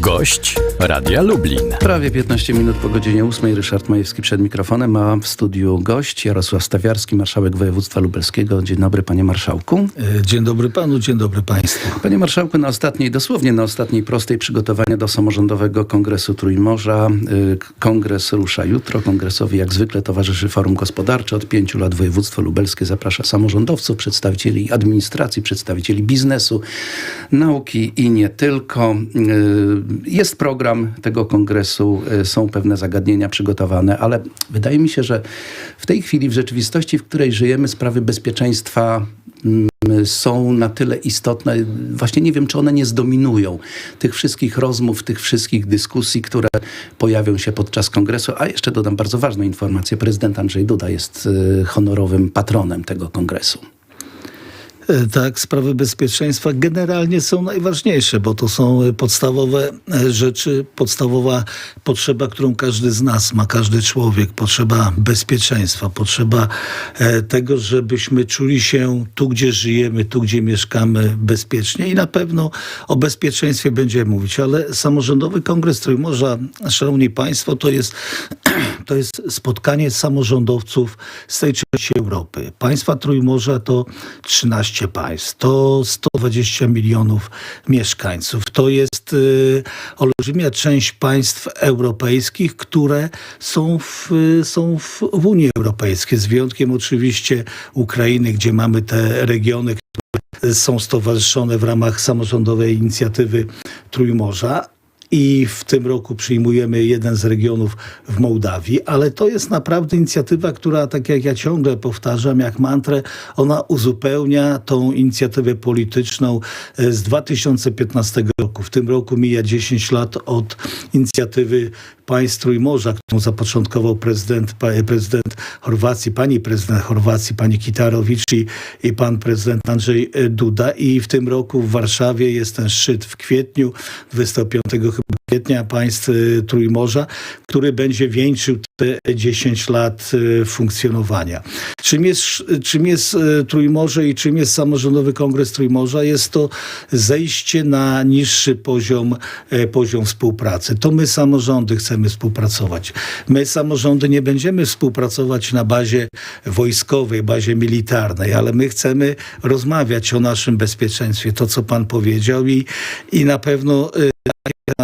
Gość Radia Lublin. Prawie 15 minut po godzinie 8. Ryszard Majewski przed mikrofonem, a w studiu gość Jarosław Stawiarski, marszałek województwa lubelskiego. Dzień dobry, panie marszałku. E, Dzień dobry panu, dzień dobry państwu. Panie marszałku, na ostatniej, dosłownie na ostatniej prostej przygotowania do samorządowego kongresu Trójmorza. Y, Kongres rusza jutro. Kongresowi jak zwykle towarzyszy Forum Gospodarcze. Od pięciu lat województwo lubelskie zaprasza samorządowców, przedstawicieli administracji, przedstawicieli biznesu, nauki i nie tylko. Jest program tego kongresu, y, są pewne zagadnienia przygotowane, ale wydaje mi się, że w tej chwili, w rzeczywistości, w której żyjemy, sprawy bezpieczeństwa mm, są na tyle istotne, właśnie nie wiem, czy one nie zdominują tych wszystkich rozmów, tych wszystkich dyskusji, które pojawią się podczas kongresu. A jeszcze dodam bardzo ważną informację. Prezydent Andrzej Duda jest y, honorowym patronem tego kongresu. E, Tak, sprawy bezpieczeństwa generalnie są najważniejsze, bo to są e, podstawowe e, rzeczy, podstawowa potrzeba, którą każdy z nas ma, każdy człowiek, potrzeba bezpieczeństwa, potrzeba tego, żebyśmy czuli się tu, gdzie żyjemy, tu, gdzie mieszkamy bezpiecznie i na pewno o bezpieczeństwie będziemy mówić, ale samorządowy kongres Trójmorza, szanowni państwo, to jest, to jest spotkanie samorządowców z tej części Europy. Państwa Trójmorza to 13 państw, to 120 milionów mieszkańców. To jest y, olbrzymia część państw europejskich, które są, w, są w Unii Europejskiej, z wyjątkiem oczywiście Ukrainy, gdzie mamy te regiony, które są stowarzyszone w ramach samorządowej inicjatywy Trójmorza. I w tym roku przyjmujemy jeden z regionów w Mołdawii, ale to jest naprawdę inicjatywa, która, tak jak ja ciągle powtarzam, jak mantrę, ona uzupełnia tą inicjatywę polityczną e, z 2015 roku. W tym roku mija 10 lat od inicjatywy państw Trójmorza, którą zapoczątkował prezydent, prezydent Chorwacji, pani prezydent Chorwacji, pani Kitarowicz i, i pan prezydent Andrzej e, Duda. I w tym roku w Warszawie jest ten szczyt w kwietniu, 25 chyba kwietnia państw e, Trójmorza, który będzie wieńczył te 10 lat e, funkcjonowania. Czym jest, czym jest e, Trójmorze i czym jest samorządowy kongres Trójmorza? Jest to zejście na niższy poziom, e, poziom współpracy. To my samorządy chcemy współpracować. My samorządy nie będziemy współpracować na bazie wojskowej, bazie militarnej, ale my chcemy rozmawiać o naszym bezpieczeństwie, to co pan powiedział i, i na pewno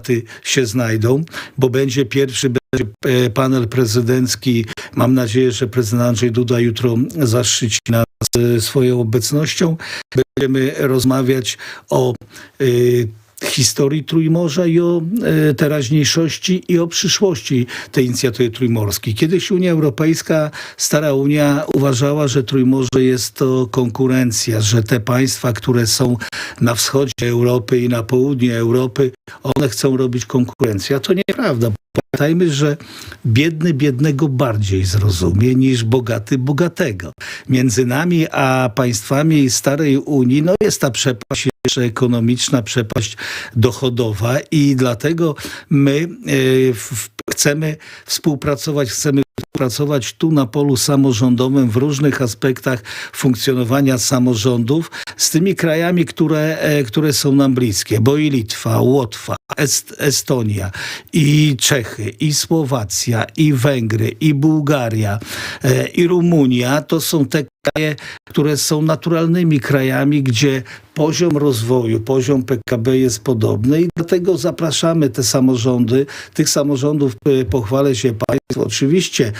tematy się znajdą, bo będzie pierwszy będzie e, panel prezydencki. Mam nadzieję, że prezydent Andrzej Duda jutro zaszczyci nas e, swoją obecnością. Będziemy rozmawiać o e, historii Trójmorza i o e, teraźniejszości i o przyszłości tej inicjatywy trójmorskiej. Kiedyś Unia Europejska, stara Unia uważała, że Trójmorze jest to konkurencja, że te państwa, które są na wschodzie Europy i na południu Europy, one chcą robić konkurencję. A to nieprawda. Pamiętajmy, że biedny biednego bardziej zrozumie niż bogaty bogatego. Między nami a państwami starej Unii no jest ta przepaść jeszcze ekonomiczna, przepaść dochodowa i dlatego my e, w, chcemy współpracować, chcemy współpracować tu na polu samorządowym w różnych aspektach funkcjonowania samorządów z tymi krajami, które, e, które są nam bliskie, bo i Litwa, Łotwa, Est, Estonia, i Czechy, i Słowacja, i Węgry, i Bułgaria, e, i Rumunia. To są te kraje, które są naturalnymi krajami, gdzie poziom rozwoju, poziom PKB jest podobny i dlatego zapraszamy te samorządy. Tych samorządów e, pochwalę się państwu. Oczywiście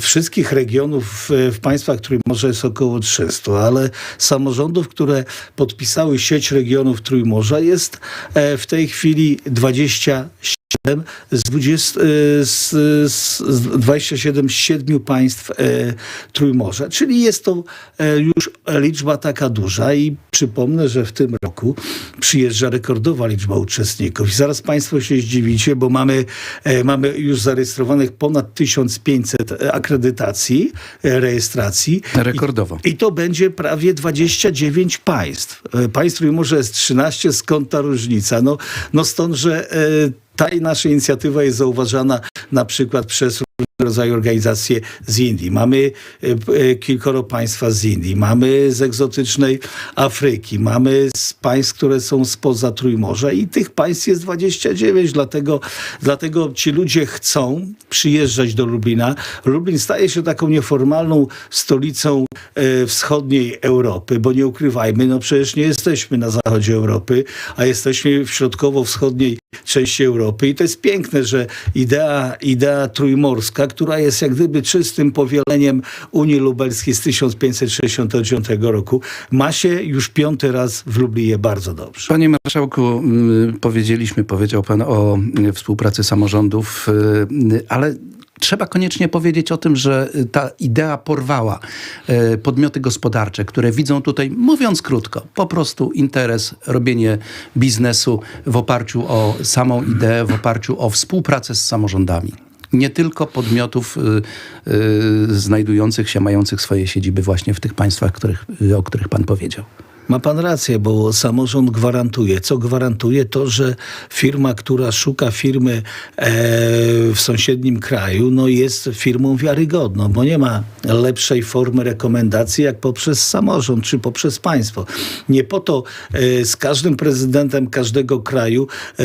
wszystkich regionów w, państwach, których może jest około 300, ale samorządów, które podpisały sieć regionów Trójmorza jest e, w tej chwili 27 z, 20, e, z, z, z 27 z 7 państw e, Trójmorza. Czyli jest to e, już liczba taka duża i przypomnę, że w tym roku przyjeżdża rekordowa liczba uczestników. I zaraz Państwo się zdziwicie, bo mamy, e, mamy już zarejestrowanych ponad 1500 akredytacji, e, rejestracji. Rekordowo. I to będzie prawie 29 państw. E, Państw Trójmorza jest 13, skąd ta różnica? No, no stąd, że e, ta nasza inicjatywa jest zauważana na przykład przez rodzaju organizacje z Indii, mamy e, e, kilkoro państwa z Indii, mamy z egzotycznej Afryki, mamy z państw, które są spoza Trójmorza. I tych państw jest 29, dlatego, dlatego ci ludzie chcą przyjeżdżać do Lublina. Lublin staje się taką nieformalną stolicą e, wschodniej Europy, bo nie ukrywajmy, no przecież nie jesteśmy na zachodzie Europy, a jesteśmy w środkowo-wschodniej części Europy. I to jest piękne, że idea, idea trójmorska, która jest jak gdyby czystym powieleniem Unii Lubelskiej z 1569 roku, ma się już piąty raz w Lublinie bardzo dobrze. Panie marszałku, mm, powiedzieliśmy, powiedział pan o mm, współpracy samorządów, y, ale trzeba koniecznie powiedzieć o tym, że y, ta idea porwała y, podmioty gospodarcze, które widzą tutaj, mówiąc krótko, po prostu interes, robienie biznesu w oparciu o samą ideę, w oparciu o współpracę z samorządami. Nie tylko podmiotów y, y, znajdujących się, mających swoje siedziby właśnie w tych państwach, których, o których pan powiedział. Ma pan rację, bo samorząd gwarantuje. Co gwarantuje? To, że firma, która szuka firmy e, w sąsiednim kraju, no jest firmą wiarygodną, bo nie ma lepszej formy rekomendacji jak poprzez samorząd czy poprzez państwo. Nie po to e, z każdym prezydentem każdego kraju e,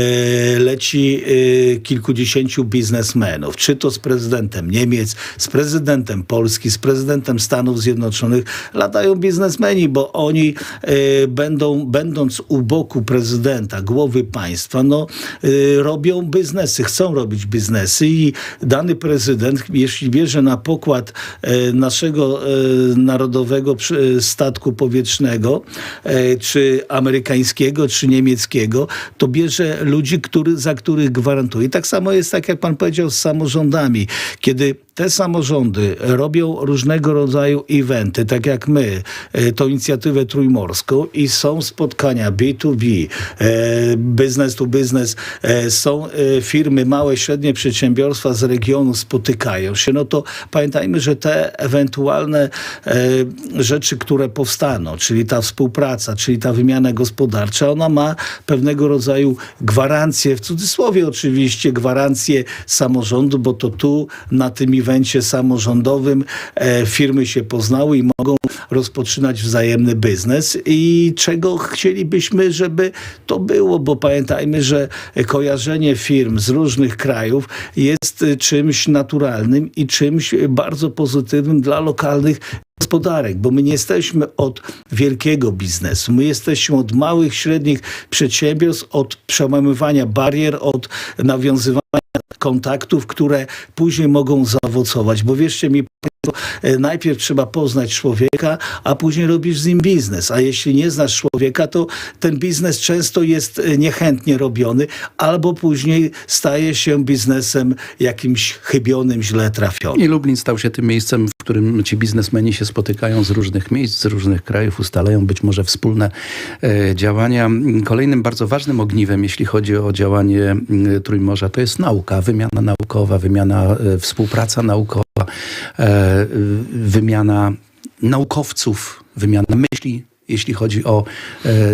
leci e, kilkudziesięciu biznesmenów. Czy to z prezydentem Niemiec, z prezydentem Polski, z prezydentem Stanów Zjednoczonych. Latają biznesmeni, bo oni e, będą, będąc u boku prezydenta, głowy państwa, no, e, robią biznesy, chcą robić biznesy i dany prezydent, jeśli bierze na pokład e, naszego e, narodowego statku powietrznego, e, czy amerykańskiego, czy niemieckiego, to bierze ludzi, który, za których gwarantuje. Tak samo jest, tak jak pan powiedział, z samorządami. Kiedy te samorządy robią różnego rodzaju eventy, tak jak my, e, tą inicjatywę trójmorską i są spotkania B2B, e, business to business, e, są firmy, małe, średnie przedsiębiorstwa z regionu spotykają się, no to pamiętajmy, że te ewentualne rzeczy, które powstaną, czyli ta współpraca, czyli ta wymiana gospodarcza, ona ma pewnego rodzaju gwarancję, w cudzysłowie oczywiście, gwarancję samorządu, bo to tu na tym evencie samorządowym e, firmy się poznały i mogą rozpoczynać wzajemny biznes. I czego chcielibyśmy, żeby to było, bo pamiętajmy, że kojarzenie firm z różnych krajów jest y, czymś naturalnym i czymś bardzo pozytywnym dla lokalnych gospodarek, bo my nie jesteśmy od wielkiego biznesu, my jesteśmy od małych, średnich przedsiębiorstw, od przełamywania barier, od nawiązywania kontaktów, które później mogą zaowocować, bo wierzcie mi, e, najpierw trzeba poznać człowieka, a później robisz z nim biznes. A jeśli nie znasz człowieka, to ten biznes często jest e, niechętnie robiony, albo później staje się biznesem jakimś chybionym, źle trafionym. I Lublin stał się tym miejscem, którym ci biznesmeni się spotykają z różnych miejsc, z różnych krajów, ustalają być może wspólne e, działania. Kolejnym bardzo ważnym ogniwem, jeśli chodzi o działanie m, Trójmorza, to jest nauka, wymiana naukowa, wymiana, e, współpraca naukowa, e, wymiana naukowców, wymiana myśli, jeśli chodzi o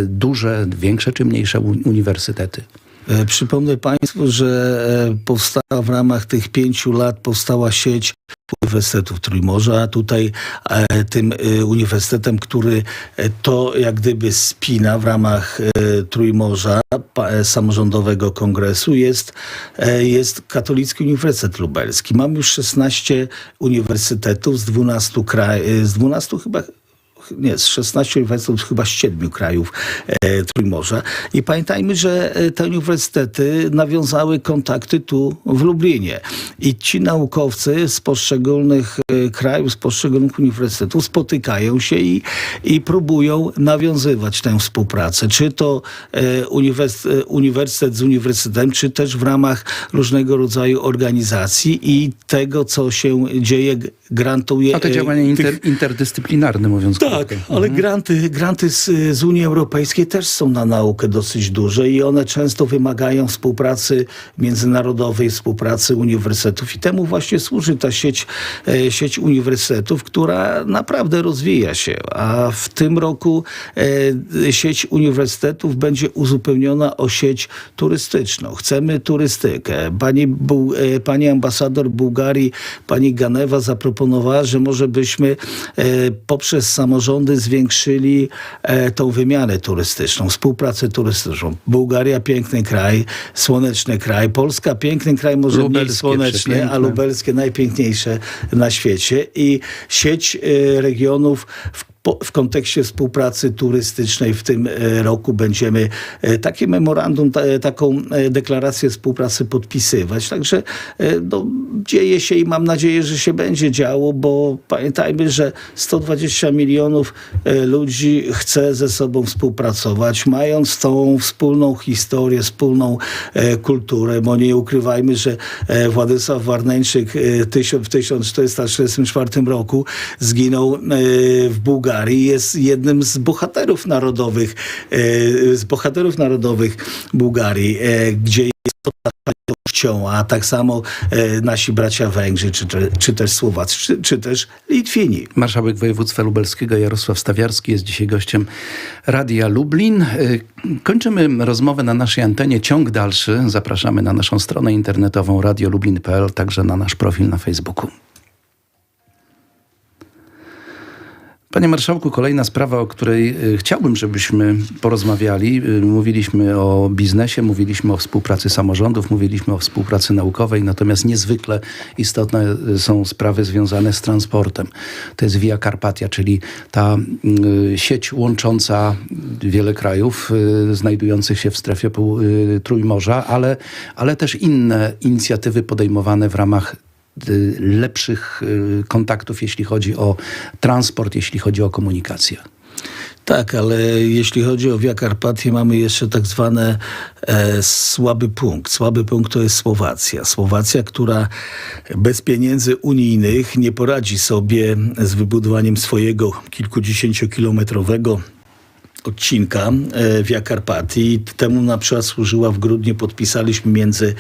duże, większe czy mniejsze uniwersytety. E, Przypomnę Państwu, że e, powstała w ramach tych pięciu lat powstała sieć Uniwersytetów Trójmorza, tutaj e, tym uniwersytetem, który to jak gdyby spina w ramach Trójmorza samorządowego kongresu jest, jest Katolicki Uniwersytet Lubelski. Mamy już 16 uniwersytetów z 12 krajów, z 12 chyba nie, z 16 uniwersytetów, chyba z 7 krajów e, Trójmorza. I pamiętajmy, że e, te uniwersytety nawiązały kontakty tu w Lublinie. I ci naukowcy z poszczególnych e, krajów, z poszczególnych uniwersytetów spotykają się i, i próbują nawiązywać tę współpracę. Czy to e, e, uniwersytet z uniwersytetem, czy też w ramach różnego rodzaju organizacji i tego, co się dzieje grantuje... A to e, działanie tych- inter, interdyscyplinarne, mówiąc tak, krótko. ale granty, granty z, z Unii Europejskiej też są na naukę dosyć duże i one często wymagają współpracy międzynarodowej, współpracy uniwersytetów i temu właśnie służy ta sieć, e, sieć uniwersytetów, która naprawdę rozwija się, a w tym roku e, sieć uniwersytetów będzie uzupełniona o sieć turystyczną. Chcemy turystykę. Pani, Bu- pani ambasador Bułgarii, pani Ganewa zaproponowała, że może byśmy e, poprzez samorządy zwiększyli e, tą wymianę turystyczną, współpracę turystyczną. Bułgaria piękny kraj, słoneczny kraj. Polska piękny kraj, może mniej Lubelskie słoneczny, a lubelskie najpiękniejsze na świecie. I sieć e, regionów w w kontekście współpracy turystycznej w tym e, roku będziemy e, takie memorandum, ta, taką e, deklarację współpracy podpisywać. Także e, no, dzieje się i mam nadzieję, że się będzie działo, bo pamiętajmy, że 120 milionów e, ludzi chce ze sobą współpracować, mając tą wspólną historię, wspólną e, kulturę, bo nie ukrywajmy, że e, Władysław Warneńczyk e, w 1434 roku zginął e, w Bułgarii. Jest jednym z bohaterów narodowych, e, z bohaterów narodowych Bułgarii, e, gdzie jest otaczany a tak samo e, nasi bracia Węgrzy, czy, czy też Słowacy, czy, czy też Litwini. Marszałek województwa lubelskiego Jarosław Stawiarski jest dzisiaj gościem Radia Lublin. Kończymy rozmowę na naszej antenie. Ciąg dalszy zapraszamy na naszą stronę internetową radiolublin.pl, także na nasz profil na Facebooku. Panie Marszałku, kolejna sprawa, o której y, chciałbym, żebyśmy porozmawiali. Y, Mówiliśmy o biznesie, mówiliśmy o współpracy samorządów, mówiliśmy o współpracy naukowej, natomiast niezwykle istotne y, są sprawy związane z transportem. To jest Via Carpatia, czyli ta sieć łącząca wiele krajów znajdujących się w strefie Trójmorza, ale, ale też inne inicjatywy podejmowane w ramach lepszych y, kontaktów, jeśli chodzi o transport, jeśli chodzi o komunikację. Tak, ale jeśli chodzi o Via Carpatię, mamy jeszcze tak zwany e, słaby punkt. Słaby punkt to jest Słowacja. Słowacja, która bez pieniędzy unijnych nie poradzi sobie z wybudowaniem swojego kilkudziesięciokilometrowego odcinka e, Via Carpatii. Temu na przykład służyła w grudniu, podpisaliśmy między,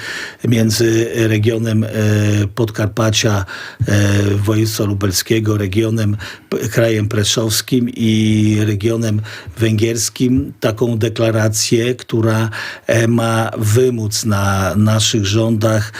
między regionem e, Podkarpacia, e, województwa lubelskiego, regionem, krajem preszowskim i regionem węgierskim taką deklarację, która ma wymóc na naszych rządach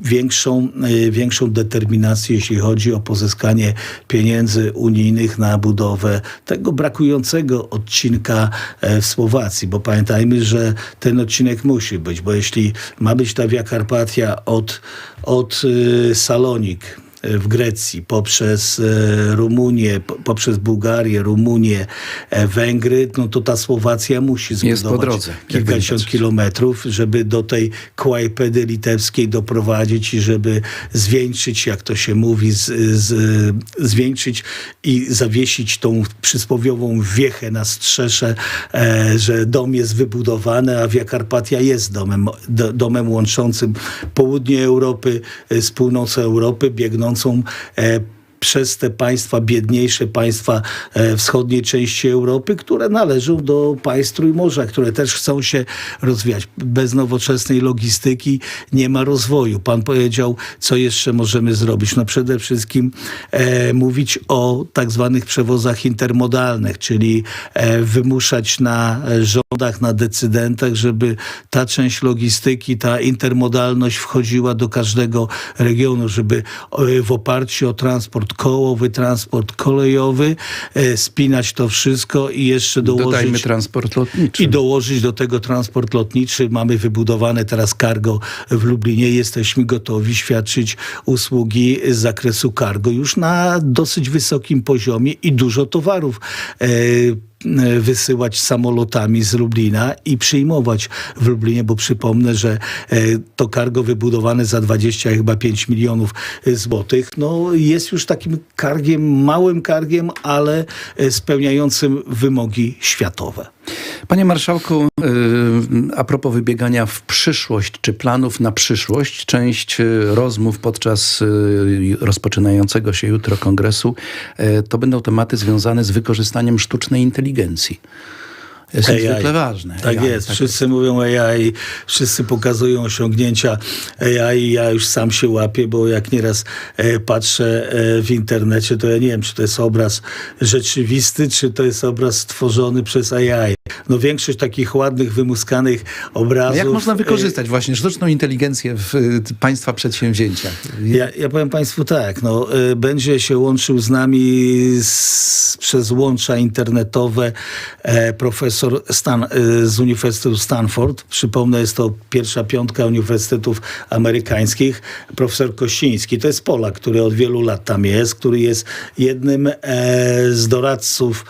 większą, większą determinację, jeśli chodzi o pozyskanie pieniędzy unijnych na budowę tego brakującego odcinka e, w Słowacji, bo pamiętajmy, że ten odcinek musi być, bo jeśli ma być ta Via Carpatia od, od e, Salonik w Grecji, poprzez e, Rumunię, po- poprzez Bułgarię, Rumunię, e, Węgry, no to ta Słowacja musi zbudować kilkadziesiąt kilometrów, żeby do tej Kłajpedy litewskiej doprowadzić i żeby zwieńczyć, jak to się mówi, z, z, zwieńczyć i zawiesić tą przysłowiową wiechę na strzesze, e, że dom jest wybudowany, a Via Carpatia jest domem, do, domem łączącym południe Europy e, z północą Europy, biegnącą e, przez te państwa, biedniejsze państwa e, wschodniej części Europy, które należą do państw Trójmorza, które też chcą się rozwijać. Bez nowoczesnej logistyki nie ma rozwoju. Pan powiedział, co jeszcze możemy zrobić. No przede wszystkim e, mówić o tak zwanych przewozach intermodalnych, czyli e, wymuszać na rządach, na decydentach, żeby ta część logistyki, ta intermodalność wchodziła do każdego regionu, żeby e, w oparciu o transport kołowy, transport kolejowy, e, spinać to wszystko i jeszcze Dodajmy dołożyć... transport lotniczy. I dołożyć do tego transport lotniczy. Mamy wybudowane teraz cargo w Lublinie. Jesteśmy gotowi świadczyć usługi z zakresu cargo już na dosyć wysokim poziomie i dużo towarów. E, wysyłać samolotami z Lublina i przyjmować w Lublinie, bo przypomnę, że e, to cargo wybudowane za 20 chyba 5 milionów e, złotych, no jest już takim kargiem, małym kargiem, ale spełniającym wymogi światowe. Panie marszałku, y, a propos wybiegania w przyszłość, czy planów na przyszłość, część y, rozmów podczas y, rozpoczynającego się jutro kongresu to będą tematy związane z wykorzystaniem sztucznej inteligencji. Jest AI. niezwykle ważne. Tak AI, jest. Wszyscy mówią AI, wszyscy pokazują osiągnięcia AI. Ja już sam się łapię, bo jak nieraz e, patrzę e, w internecie, to ja nie wiem, czy to jest obraz rzeczywisty, czy to jest obraz stworzony przez AI. No większość takich ładnych, wymuskanych obrazów. jak można e, wykorzystać właśnie sztuczną inteligencję w y, państwa przedsięwzięciach? Ja, ja powiem Państwu tak, no, y, będzie się łączył z nami z, przez łącza internetowe e, profesor Stan, y, z Uniwersytetu Stanford. Przypomnę, jest to pierwsza piątka uniwersytetów amerykańskich. Profesor Kościński, to jest Polak, który od wielu lat tam jest, który jest jednym e, z doradców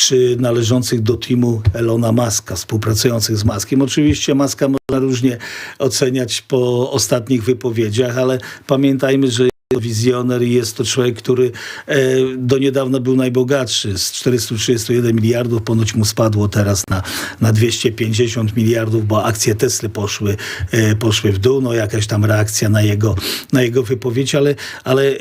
czy należących do teamu Elona Muska, współpracujących z Maskiem. Oczywiście Maska można różnie oceniać po ostatnich wypowiedziach, ale pamiętajmy, że wizjoner i jest to człowiek, który e, do niedawna był najbogatszy. Z 431 miliardów ponoć mu spadło teraz na, na 250 miliardów, bo akcje Tesly poszły, e, poszły w dół. No jakaś tam reakcja na jego, na jego wypowiedź, ale, ale e,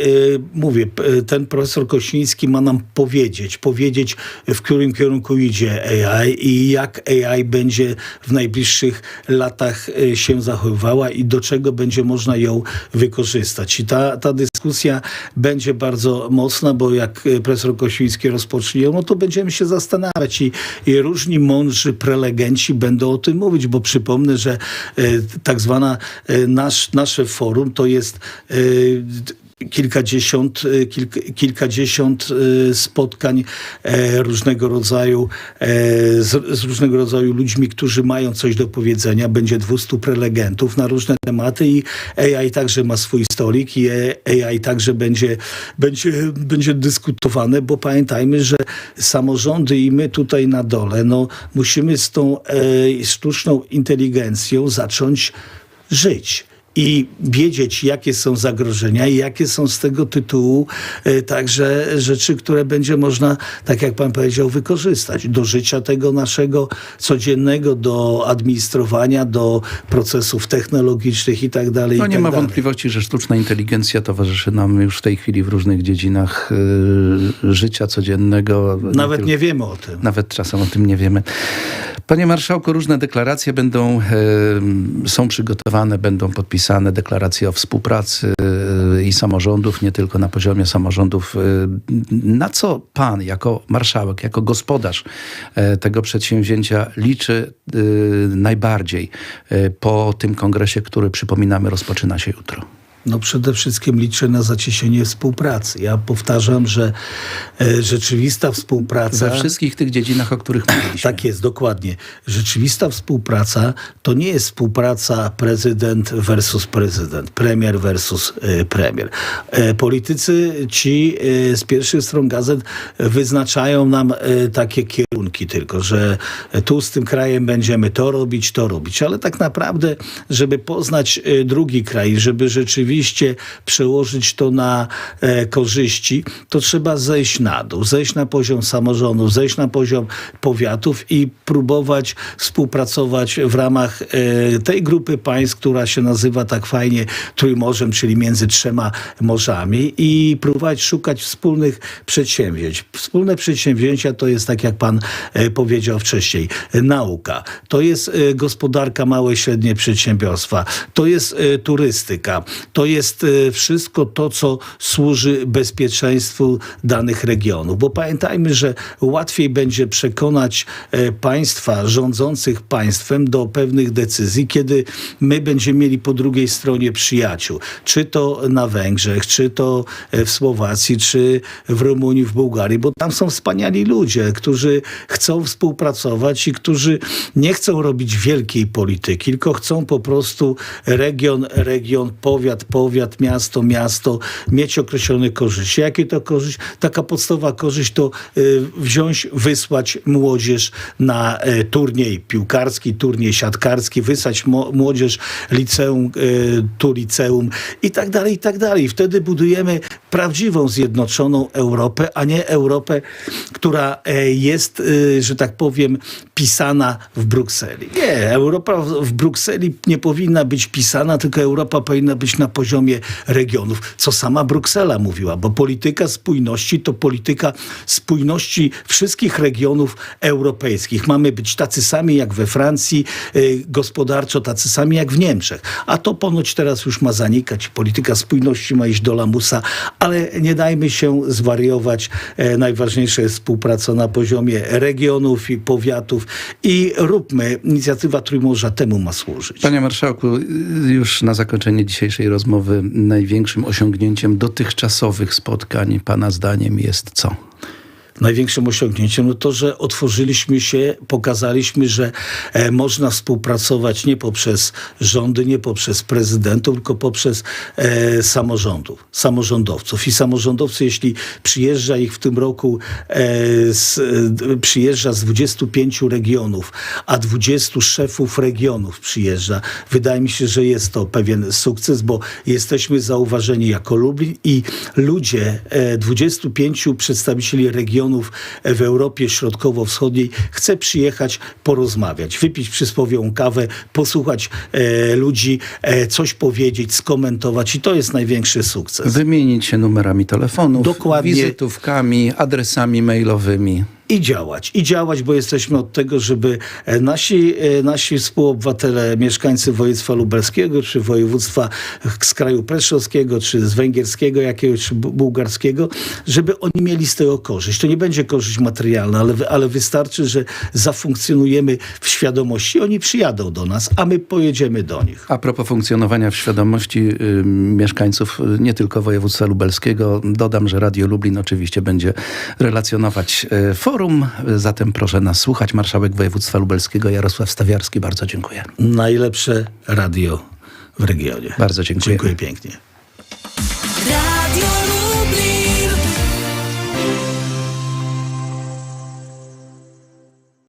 mówię, ten profesor Kościński ma nam powiedzieć, powiedzieć w którym kierunku idzie AI i jak AI będzie w najbliższych latach się zachowywała i do czego będzie można ją wykorzystać. I ta, ta dyskusja będzie bardzo mocna, bo jak e, profesor Kościński rozpocznie, ją, no to będziemy się zastanawiać i, i różni mądrzy prelegenci będą o tym mówić, bo przypomnę, że e, tak zwana e, nasz, nasze forum to jest kilkadziesiąt, e, kilk, kilkadziesiąt e, spotkań e, różnego rodzaju z, z różnego rodzaju ludźmi, którzy mają coś do powiedzenia. Będzie 200 prelegentów na różne tematy i AI także ma swój stolik i AI także będzie, będzie, będzie dyskutowane, bo pamiętajmy, że samorządy i my tutaj na dole, no musimy z tą e, sztuczną inteligencją zacząć żyć i wiedzieć, jakie są zagrożenia i jakie są z tego tytułu e, także rzeczy, które będzie można, tak jak pan powiedział, wykorzystać do życia tego naszego codziennego, do administrowania, do procesów technologicznych i tak dalej. No nie tak ma dalej. wątpliwości, że sztuczna inteligencja towarzyszy nam już w tej chwili w różnych dziedzinach y, życia codziennego. Nawet tylko- nie wiemy o tym. Nawet czasem o tym nie wiemy. Panie marszałku, różne deklaracje będą, e, są przygotowane, będą podpisane, deklaracje o współpracy e, i samorządów, nie tylko na poziomie samorządów. E, na co pan jako marszałek, jako gospodarz tego przedsięwzięcia liczy najbardziej po tym kongresie, który przypominamy rozpoczyna się jutro? No przede wszystkim liczę na zacieśnienie współpracy. Ja powtarzam, że e, rzeczywista współpraca... We wszystkich tych dziedzinach, o których mówiliśmy. Tak jest, dokładnie. Rzeczywista współpraca to nie jest współpraca prezydent versus prezydent, premier versus e, premier. E, politycy ci z pierwszych stron gazet wyznaczają nam takie kierunki tylko, że tu z tym krajem będziemy to robić, to robić. Ale tak naprawdę, żeby poznać drugi kraj, żeby rzeczywiście przełożyć to na e, korzyści, to trzeba zejść na dół, zejść na poziom samorządów, zejść na poziom powiatów i próbować współpracować w ramach e, tej grupy państw, która się nazywa tak fajnie Trójmorzem, czyli między trzema morzami i próbować szukać wspólnych przedsięwzięć. Wspólne przedsięwzięcia to jest, tak jak pan e, powiedział wcześniej, nauka. To jest e, gospodarka, małe i średnie przedsiębiorstwa. To jest e, turystyka. To jest e, wszystko to, co służy bezpieczeństwu danych regionów. Bo pamiętajmy, że łatwiej będzie przekonać e, państwa rządzących państwem do pewnych decyzji, kiedy my będziemy mieli po drugiej stronie przyjaciół. Czy to na Węgrzech, czy to e, w Słowacji, czy w Rumunii, w Bułgarii, bo tam są wspaniali ludzie, którzy chcą współpracować i którzy nie chcą robić wielkiej polityki, tylko chcą po prostu region, region, powiat, powiat, miasto, miasto, mieć określone korzyści. Jakie to korzyść? Taka podstawowa korzyść to y, wziąć, wysłać młodzież na y, turniej piłkarski, turniej siatkarski, wysłać młodzież liceum, y, tu liceum i tak dalej, i tak dalej. Wtedy budujemy prawdziwą, zjednoczoną Europę, a nie Europę, która e, jest, że tak powiem, pisana w Brukseli. Nie, Europa w- Brukseli nie powinna być pisana, tylko Europa powinna być na poziomie regionów, co sama Bruksela mówiła, bo polityka spójności to polityka spójności wszystkich regionów europejskich. Mamy być tacy sami jak we Francji, y, gospodarczo tacy sami jak w Niemczech. A to ponoć teraz już ma zanikać. Polityka spójności ma iść do lamusa, ale nie dajmy się zwariować. E, najważniejsza jest współpraca na poziomie regionów i powiatów i róbmy. Inicjatywa Trójmorza temu ma służyć. Panie Marszałku, już na zakończenie dzisiejszej rozmowy największym osiągnięciem dotychczasowych spotkań Pana zdaniem jest co? Największym osiągnięciem, no to, że otworzyliśmy się, pokazaliśmy, że e, można współpracować nie poprzez rządy, nie poprzez prezydentów, tylko poprzez e, samorządów, samorządowców. I samorządowcy, jeśli przyjeżdża ich w tym roku, e, z, e, przyjeżdża z 25 regionów, a 20 szefów regionów przyjeżdża, wydaje mi się, że jest to pewien sukces, bo jesteśmy zauważeni jako Lublin i ludzie, e, 25 przedstawicieli regionów w Europie Środkowo-Wschodniej chce przyjechać, porozmawiać, wypić przysłowiową kawę, posłuchać e, ludzi, e, coś powiedzieć, skomentować i to jest największy sukces. Wymienić się numerami telefonów, Dokładnie. wizytówkami, adresami mailowymi. I działać, i działać, bo jesteśmy od tego, żeby e, nasi, e, nasi współobywatele, mieszkańcy województwa lubelskiego, czy województwa z kraju preszowskiego, czy z węgierskiego jakiegoś, czy bu- bułgarskiego, żeby oni mieli z tego korzyść. To nie będzie korzyść materialna, ale, ale wystarczy, że zafunkcjonujemy w świadomości. Oni przyjadą do nas, a my pojedziemy do nich. A propos funkcjonowania w świadomości y, mieszkańców y, nie tylko województwa lubelskiego, dodam, że Radio Lublin oczywiście będzie relacjonować y, forum. Zatem proszę nas słuchać. Marszałek województwa lubelskiego Jarosław Stawiarski, bardzo dziękuję. Najlepsze radio w regionie. Bardzo dziękuję. Dziękuję pięknie.